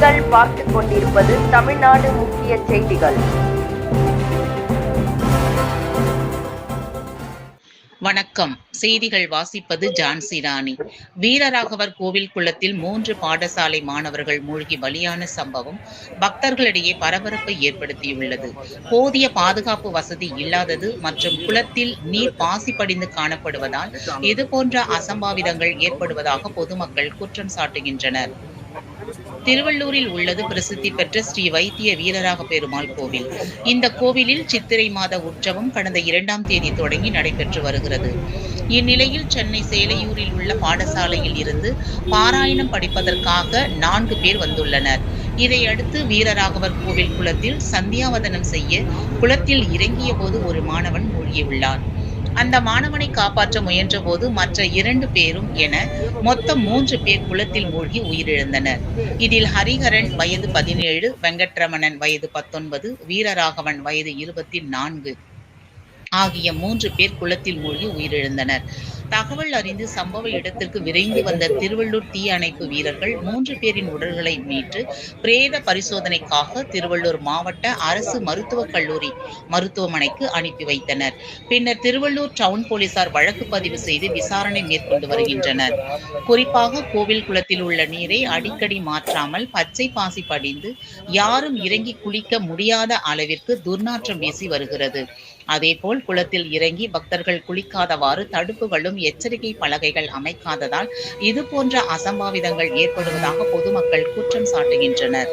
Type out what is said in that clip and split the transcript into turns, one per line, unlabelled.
நீங்கள் பார்த்துக் கொண்டிருப்பது தமிழ்நாடு முக்கிய செய்திகள்.
வணக்கம். செய்திகள் வாசிப்பது ஜான்சி ராணி. வீரராகவர் கோவில் குளத்தில் மூன்று பாடசாலை மாணவர்கள் மூழ்கி பலியான சம்பவம் பக்தர்களிடையே பரபரப்பை ஏற்படுத்தியுள்ளது. போதிய பாதுகாப்பு வசதி இல்லாதது மற்றும் குளத்தில் நீர் பாசி படிந்து காணப்படுவதால் இதுபோன்ற அசம்பாவிதங்கள் ஏற்படுவதாக பொதுமக்கள் குற்றம் சாட்டுகின்றனர். திருவள்ளூரில் உள்ளது பிரசித்தி பெற்ற ஸ்ரீ வைத்திய வீரராக பெருமாள் கோவில். இந்த கோவிலில் சித்திரை மாத உற்சவம் கடந்த இரண்டாம் தேதி தொடங்கி நடைபெற்று வருகிறது. இந்நிலையில் சென்னை சேலையூரில் உள்ள பாடசாலையில் இருந்து பாராயணம் படிப்பதற்காக நான்கு பேர் வந்துள்ளனர். இதையடுத்து வீரராகவர் கோவில் குளத்தில் சந்தியாவதனம் செய்ய குளத்தில் இறங்கிய போது ஒரு மாணவன் மூழ்கியுள்ளான். அந்த மாணவனை காப்பாற்ற முயன்றபோது மற்ற இரண்டு பேரும் என மொத்தம் மூன்று பேர் குளத்தில் மூழ்கி உயிரிழந்தனர். இதில் ஹரிஹரன் வயது பதினேழு வெங்கட்ரமணன் வயது பத்தொன்பது வீரராகவன் வயது இருபத்தி நான்கு. ஆகிய மூன்று பேர் குளத்தில் மூழ்கி உயிரிழந்தனர். தகவல் அறிந்து சம்பவ இடத்திற்கு விரைந்து வந்த திருவள்ளூர் தீயணைப்பு வீரர்கள் மூன்று பேரின் உடல்களை மீட்டு பிரேத பரிசோதனைக்காக திருவள்ளூர் மாவட்ட அரசு மருத்துவக் கல்லூரி மருத்துவமனைக்கு அனுப்பி வைத்தனர். பின்னர் திருவள்ளூர் டவுன் போலீசார் வழக்கு பதிவு செய்து விசாரணை மேற்கொண்டு வருகின்றனர். குறிப்பாக கோவில் குளத்தில் உள்ள நீரை அடிக்கடி மாற்றாமல் பச்சை பாசி படிந்து யாரும் இறங்கி குளிக்க முடியாத அளவிற்கு துர்நாற்றம் வீசி வருகிறது. அதேபோல் குளத்தில் இறங்கி பக்தர்கள் குளிக்காதவாறு தடுப்புகளும் எச்சரிக்கை பலகைகள் அமைக்காததால் இதுபோன்ற அசம்பாவிதங்கள் ஏற்படுவதாக பொதுமக்கள் குற்றம் சாட்டுகின்றனர்.